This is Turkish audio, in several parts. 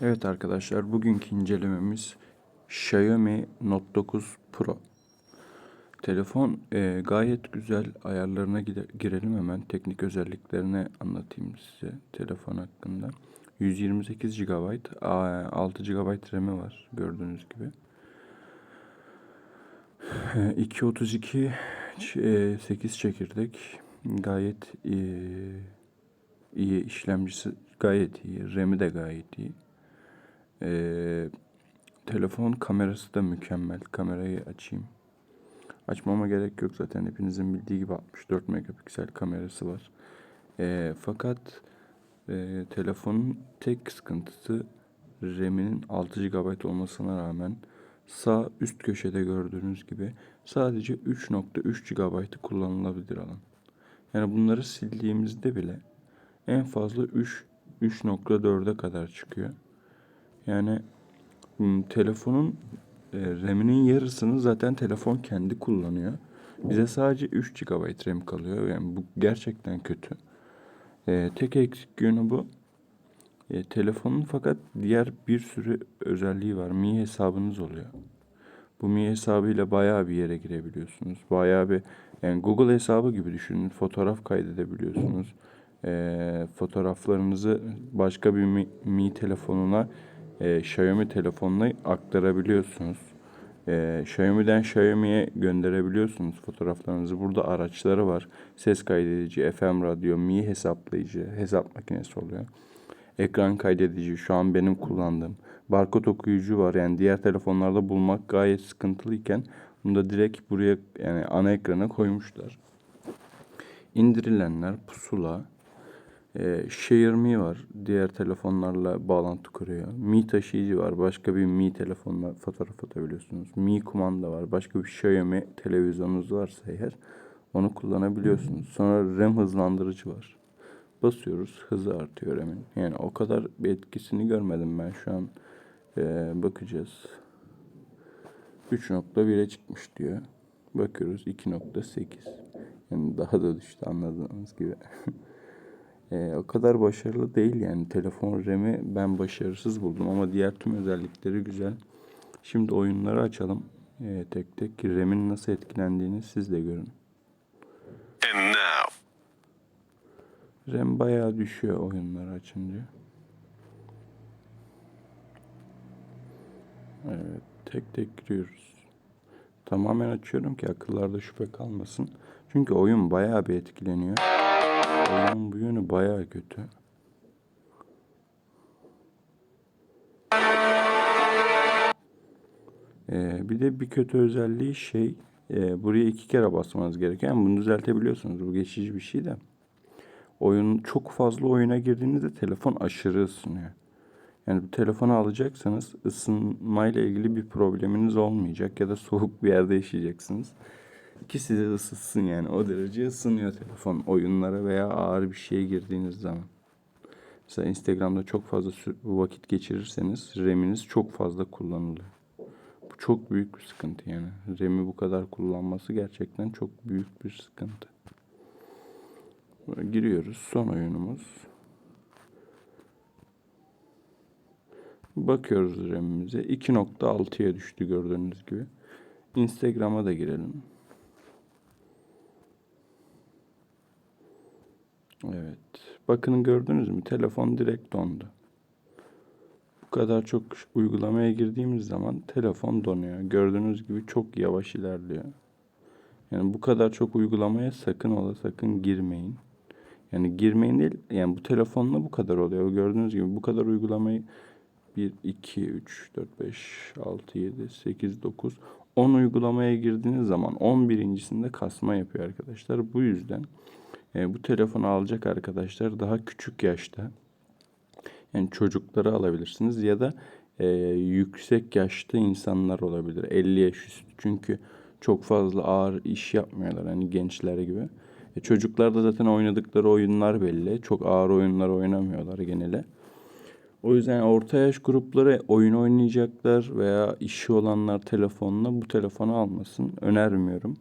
Evet arkadaşlar bugünkü incelememiz Xiaomi Note 9 Pro. Telefon e, gayet güzel. Ayarlarına girelim hemen. Teknik özelliklerini anlatayım size telefon hakkında. 128 GB, a- 6 GB RAM'i var gördüğünüz gibi. E, 232 ç- e, 8 çekirdek gayet iyi, iyi işlemcisi gayet iyi. RAM'i de gayet iyi. Ee, telefon kamerası da mükemmel. Kamerayı açayım. Açmama gerek yok zaten. Hepinizin bildiği gibi 64 megapiksel kamerası var. Ee, fakat e, telefonun tek sıkıntısı RAM'inin 6 GB olmasına rağmen sağ üst köşede gördüğünüz gibi sadece 3.3 GB'ı kullanılabilir alan. Yani bunları sildiğimizde bile en fazla 3 3.4'e kadar çıkıyor. Yani telefonun e, RAM'inin yarısını zaten telefon kendi kullanıyor. Bize sadece 3 GB RAM kalıyor. Yani bu gerçekten kötü. E, tek eksik yönü bu. E, telefonun fakat diğer bir sürü özelliği var. Mi hesabınız oluyor. Bu Mi hesabıyla bayağı bir yere girebiliyorsunuz. Bayağı bir yani Google hesabı gibi düşünün. Fotoğraf kaydedebiliyorsunuz. E, fotoğraflarınızı başka bir Mi, Mi telefonuna e, Xiaomi telefonuna aktarabiliyorsunuz. E, Xiaomi'den Xiaomi'ye gönderebiliyorsunuz fotoğraflarınızı. Burada araçları var. Ses kaydedici, FM radyo, Mi hesaplayıcı, hesap makinesi oluyor. Ekran kaydedici şu an benim kullandığım. Barkod okuyucu var. Yani diğer telefonlarda bulmak gayet sıkıntılıyken bunu da direkt buraya yani ana ekrana koymuşlar. İndirilenler pusula, e, Share Me var. Diğer telefonlarla bağlantı kuruyor. Mi taşıyıcı var. Başka bir Mi telefonla fotoğraf atabiliyorsunuz. Mi kumanda var. Başka bir Xiaomi televizyonunuz varsa eğer onu kullanabiliyorsunuz. Sonra RAM hızlandırıcı var. Basıyoruz hızı artıyor RAM'in. Yani o kadar bir etkisini görmedim ben şu an. e, bakacağız. 3.1'e çıkmış diyor. Bakıyoruz 2.8. Yani daha da düştü anladığınız gibi. Ee, o kadar başarılı değil yani. Telefon RAM'i ben başarısız buldum ama diğer tüm özellikleri güzel. Şimdi oyunları açalım. Ee, tek tek RAM'in nasıl etkilendiğini siz de görün. RAM bayağı düşüyor oyunları açınca. Evet, tek tek giriyoruz. Tamamen açıyorum ki akıllarda şüphe kalmasın. Çünkü oyun bayağı bir etkileniyor. Oyunun bu yönü bayağı kötü. Ee, bir de bir kötü özelliği şey, e, buraya iki kere basmanız gerekiyor. Yani bunu düzeltebiliyorsunuz. Bu geçici bir şey de. Oyun çok fazla oyuna girdiğinizde telefon aşırı ısınıyor. Yani bu telefonu alacaksanız ısınmayla ilgili bir probleminiz olmayacak ya da soğuk bir yerde yaşayacaksınız. Ki sizi ısıtsın yani o derece ısınıyor telefon oyunlara veya ağır bir şeye girdiğiniz zaman. Mesela Instagram'da çok fazla vakit geçirirseniz RAM'iniz çok fazla kullanılıyor. Bu çok büyük bir sıkıntı yani. RAM'i bu kadar kullanması gerçekten çok büyük bir sıkıntı. Böyle giriyoruz. Son oyunumuz. Bakıyoruz RAM'imize. 2.6'ya düştü gördüğünüz gibi. Instagram'a da girelim. Evet. Bakın gördünüz mü? Telefon direkt dondu. Bu kadar çok uygulamaya girdiğimiz zaman telefon donuyor. Gördüğünüz gibi çok yavaş ilerliyor. Yani bu kadar çok uygulamaya sakın ola sakın girmeyin. Yani girmeyin değil, yani bu telefonla bu kadar oluyor. Gördüğünüz gibi bu kadar uygulamayı 1, 2, 3, 4, 5, 6, 7, 8, 9, 10 uygulamaya girdiğiniz zaman 11.sinde kasma yapıyor arkadaşlar. Bu yüzden e, bu telefonu alacak arkadaşlar daha küçük yaşta yani çocukları alabilirsiniz ya da e, yüksek yaşta insanlar olabilir. 50 yaş üstü. Çünkü çok fazla ağır iş yapmıyorlar hani gençler gibi. E, çocuklar da zaten oynadıkları oyunlar belli. Çok ağır oyunlar oynamıyorlar genele. O yüzden orta yaş grupları oyun oynayacaklar veya işi olanlar telefonla bu telefonu almasın. Önermiyorum.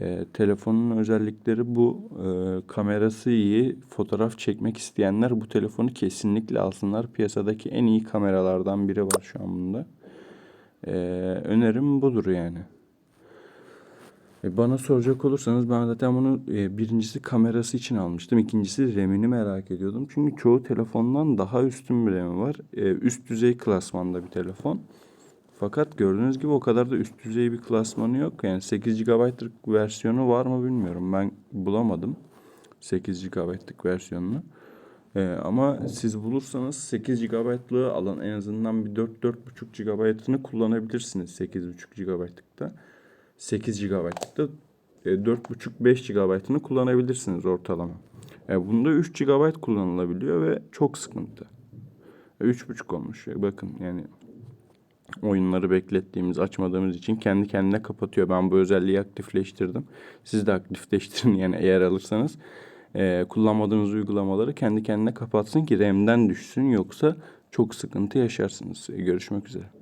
E, telefonun özellikleri bu. E, kamerası iyi. Fotoğraf çekmek isteyenler bu telefonu kesinlikle alsınlar. Piyasadaki en iyi kameralardan biri var şu an bunda. E, önerim budur yani. E, Bana soracak olursanız ben zaten bunu e, birincisi kamerası için almıştım. İkincisi RAM'ini merak ediyordum. Çünkü çoğu telefondan daha üstün bir RAM'i var. E, üst düzey klasmanda bir telefon. Fakat gördüğünüz gibi o kadar da üst düzey bir klasmanı yok. Yani 8 GB'lık versiyonu var mı bilmiyorum. Ben bulamadım 8 GB'lık versiyonunu. E, ama siz bulursanız 8 GB'lığı alın. En azından bir 4-4,5 GB'ını kullanabilirsiniz 8,5 GB'lıkta. 8 GB'lıkta e, 4,5-5 GB'ını kullanabilirsiniz ortalama. E, bunda 3 GB kullanılabiliyor ve çok sıkıntı. E, 3,5 olmuş. E, bakın yani oyunları beklettiğimiz, açmadığımız için kendi kendine kapatıyor. Ben bu özelliği aktifleştirdim. Siz de aktifleştirin yani eğer alırsanız. E, kullanmadığınız uygulamaları kendi kendine kapatsın ki RAM'den düşsün yoksa çok sıkıntı yaşarsınız. Görüşmek üzere.